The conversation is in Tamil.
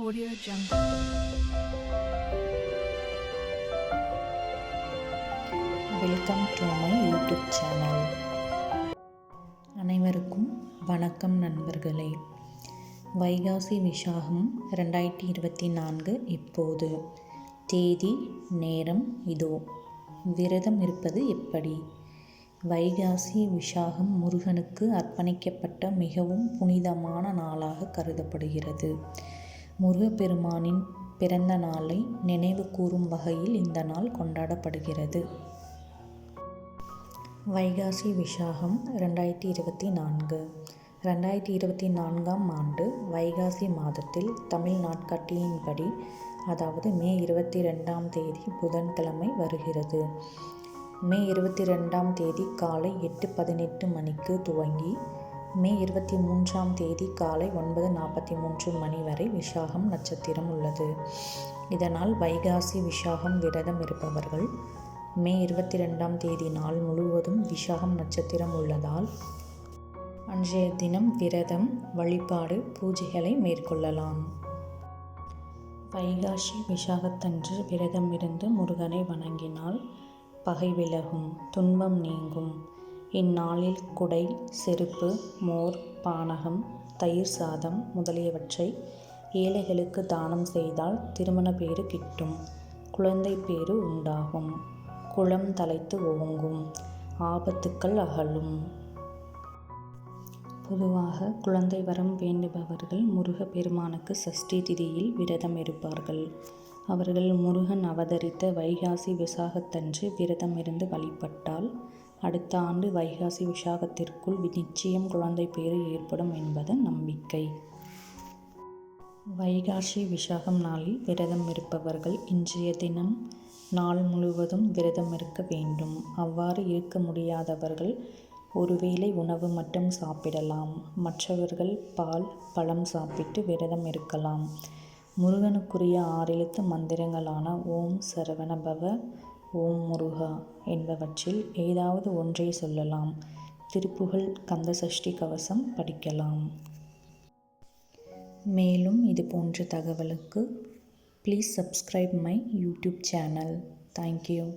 Audio Jungle. Welcome to my YouTube channel அனைவருக்கும் வணக்கம் நண்பர்களே. வைகாசி விசாகம் ரெண்டாயிரத்தி இருபத்தி நான்கு இப்போது. தேதி நேரம் இதோ. விரதம் இருப்பது எப்படி? வைகாசி விசாகம் முருகனுக்கு அர்ப்பணிக்கப்பட்ட மிகவும் புனிதமான நாளாக கருதப்படுகிறது. முருகப்பெருமானின் பிறந்த நாளை நினைவு கூறும் வகையில் இந்த நாள் கொண்டாடப்படுகிறது. வைகாசி விசாகம் ரெண்டாயிரத்தி இருபத்தி நான்கு. ரெண்டாயிரத்தி இருபத்தி நான்காம் ஆண்டு வைகாசி மாதத்தில் தமிழ் நாட்காட்டியின்படி அதாவது மே இருபத்தி ரெண்டாம் தேதி புதன்கிழமை வருகிறது. மே இருபத்தி ரெண்டாம் தேதி காலை எட்டு பதினெட்டு மணிக்கு துவங்கி மே இருபத்தி மூன்றாம் தேதி காலை ஒன்பது நாற்பத்தி மூன்று மணி வரை விஷாகம் நட்சத்திரம் உள்ளது. இதனால் வைகாசி விஷாகம் விரதம் இருப்பவர்கள் மே இருபத்தி ரெண்டாம் தேதி நாள் முழுவதும் விஷாகம் நட்சத்திரம் உள்ளதால் அன்றைய தினம் விரதம் வழிபாடு பூஜைகளை மேற்கொள்ளலாம். வைகாசி விசாகத்தன்று விரதம் இருந்து முருகனை வணங்கினால் பகை விலகும் துன்பம் நீங்கும். இந்நாளில் குடை செருப்பு மோர் பானகம் தயிர் சாதம் முதலியவற்றை ஏழைகளுக்கு தானம் செய்தால் திருமண பேறு கிட்டும் குழந்தை பேறு உண்டாகும் குளம் தலைத்து ஓங்கும் ஆபத்துக்கள் அகலும். பொதுவாக குழந்தை வரம் வேண்டுபவர்கள் முருக பெருமானுக்கு சஷ்டி திதியில் விரதம் இருப்பார்கள். அவர்கள் முருகன் அவதரித்த வைகாசி விசாகத்தன்று விரதம் இருந்து வழிபட்டால் அடுத்த ஆண்டு வைகாசி விசாகத்திற்குள் நிச்சயம் குழந்தை பேறு ஏற்படும் என்பது நம்பிக்கை. வைகாசி விசாகம் நாளில் விரதம் இருப்பவர்கள் இன்றைய தினம் நாள் முழுவதும் விரதம் இருக்க வேண்டும். அவ்வாறு இருக்க முடியாதவர்கள் ஒருவேளை உணவு மட்டும் சாப்பிடலாம். மற்றவர்கள் பால் பழம் சாப்பிட்டு விரதம் இருக்கலாம். முருகனுக்குரிய ஆறெழுத்து மந்திரங்களான ஓம் சரவணபவ ஓம் முருகா என்பவற்றில் ஏதாவது ஒன்றை சொல்லலாம். திருப்புகழ் கந்தசஷ்டி கவசம் படிக்கலாம். மேலும் இது போன்ற தகவலுக்கு please subscribe my YouTube channel thank you